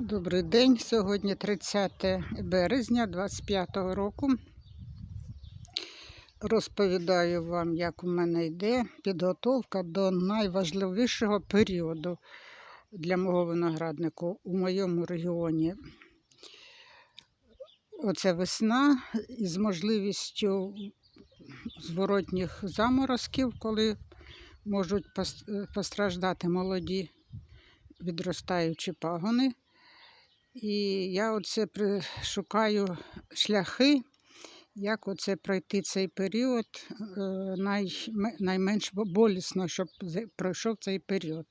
Добрий день. Сьогодні 30 березня 25 року. Розповідаю вам, як у мене йде підготовка до найважливішого періоду для мого винограднику у моєму регіоні. Оце весна із можливістю зворотніх заморозків, коли можуть постраждати молоді відростаючі пагони. І я оце шукаю шляхи, як оце пройти цей період е, найме- найменш болісно, щоб пройшов цей період.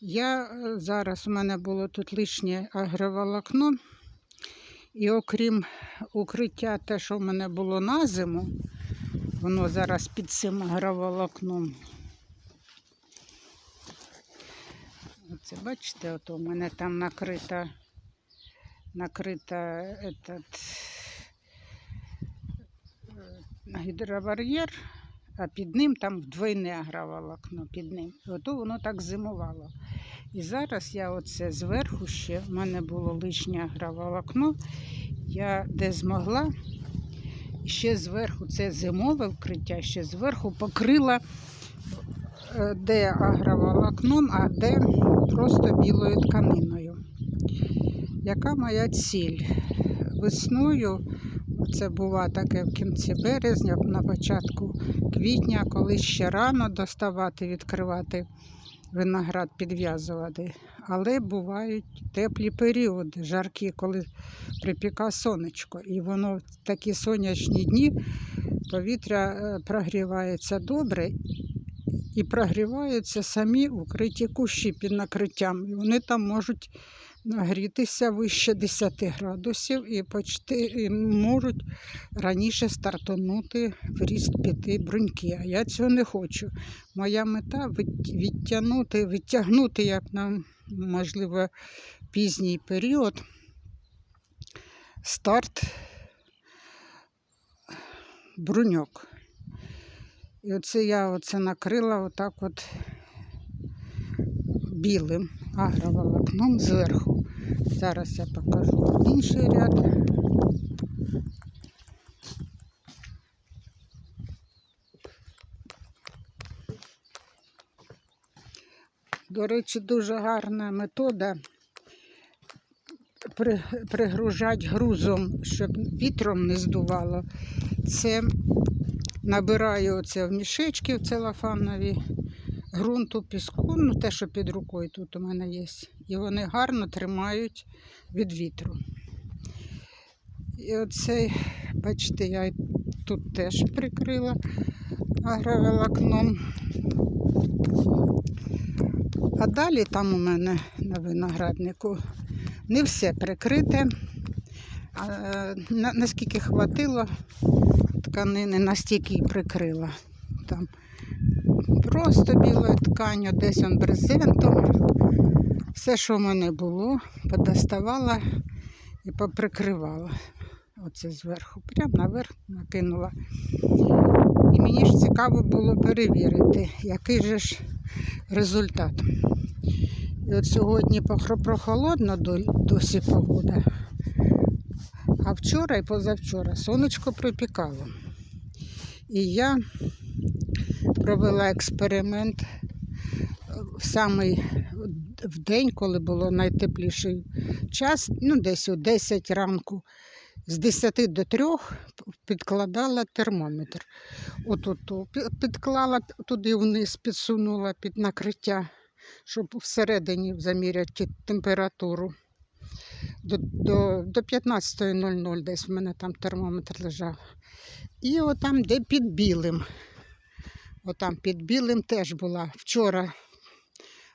Я е, зараз у мене було тут лишнє агроволокно, і окрім укриття, те, що в мене було на зиму, воно зараз під цим агроволокном. Оце бачите, от у мене там накрита накрита этот е, гідробар'єр, а під ним там вдвойне агроволокно під ним. Ото воно так зимувало. І зараз я оце зверху ще, в мене було лишнє агроволокно, я де змогла, ще зверху це зимове вкриття, ще зверху покрила е, де агроволокном, а де просто білою тканиною. Яка моя ціль? Весною, це бува таке в кінці березня, на початку квітня, коли ще рано доставати, відкривати виноград, підв'язувати. Але бувають теплі періоди, жаркі, коли припіка сонечко. І воно в такі сонячні дні повітря е, прогрівається добре і прогріваються самі укриті кущі під накриттям. І вони там можуть нагрітися вище 10 градусів і, почти, і можуть раніше стартанути в ріст піти бруньки. А я цього не хочу. Моя мета відтягнути, відтягнути, як нам можливо, пізній період, старт бруньок. І оце я оце накрила отак от білим агроволокном зверху. Зараз я покажу інший ряд. До речі, дуже гарна метода пригружати грузом, щоб вітром не здувало. Це набираю оце в мішечки в целофанові ґрунту, піску, ну те, що під рукою тут у мене є. І вони гарно тримають від вітру. І оце, бачите, я тут теж прикрила агроволокном. А далі там у мене на винограднику не все прикрите. А, на, наскільки хватило тканини, настільки і прикрила. Там просто білою тканью, десь он брезентом. Все, що в мене було, подоставала і поприкривала. Оце зверху, прямо наверх накинула. І мені ж цікаво було перевірити, який же ж результат. І от сьогодні прохолодно досі погода. А вчора і позавчора сонечко припікало. І я провела експеримент е, в самий в день, коли було найтепліший час, ну десь о 10 ранку, з 10 до 3 підкладала термометр. Отут підклала туди вниз, підсунула під накриття, щоб всередині заміряти температуру. До, до, до 15.00 десь в мене там термометр лежав. І отам, де під білим. Отам під білим теж була. Вчора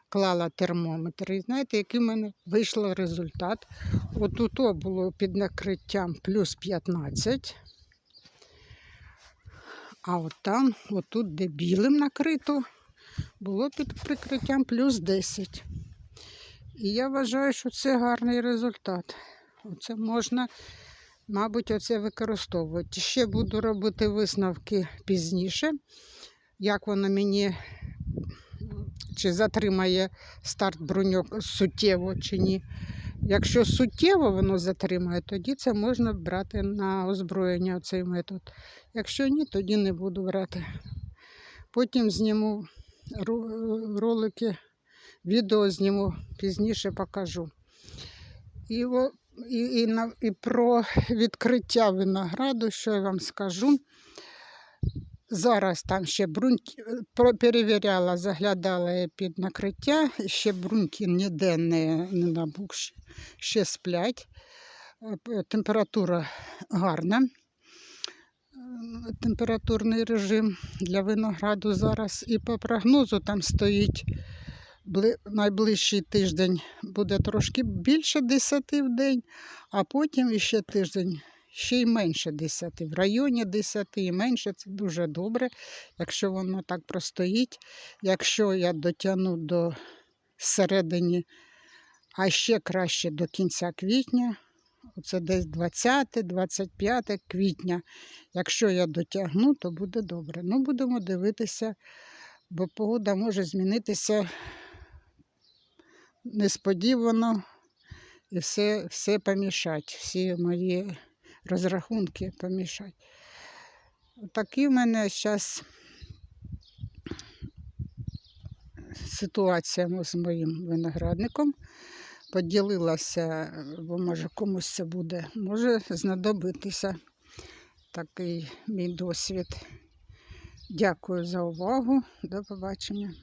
клала термометр. І знаєте, який в мене вийшов результат? Отут було під накриттям плюс 15. А от там, отут, де білим накрито, було під прикриттям плюс 10. І я вважаю, що це гарний результат. Оце можна, мабуть, оце використовувати. Ще буду робити висновки пізніше, як воно мені чи затримає старт бруньок суттєво чи ні. Якщо суттєво воно затримає, тоді це можна брати на озброєння цей метод. Якщо ні, тоді не буду брати. Потім зніму ролики, відео зніму, пізніше покажу. І, і, і, і про відкриття винограду, що я вам скажу. Зараз там ще бруньки перевіряла, заглядала під накриття, ще бруньки ніде не, не набухші, ще сплять. Е, Температура гарна. Е, Температурний режим для винограду зараз. І по прогнозу там стоїть найближчий тиждень буде трошки більше 10 в день, а потім іще тиждень ще й менше 10. В районі 10 і менше це дуже добре, якщо воно так простоїть. Якщо я дотягну до середини, а ще краще до кінця квітня, це десь 20-25 квітня. Якщо я дотягну, то буде добре. Ну, будемо дивитися, бо погода може змінитися несподівано і все, все помішать, всі мої розрахунки помішать. Такі в мене зараз ситуація з моїм виноградником. Поділилася, бо може комусь це буде, може знадобитися такий мій досвід. Дякую за увагу. До побачення.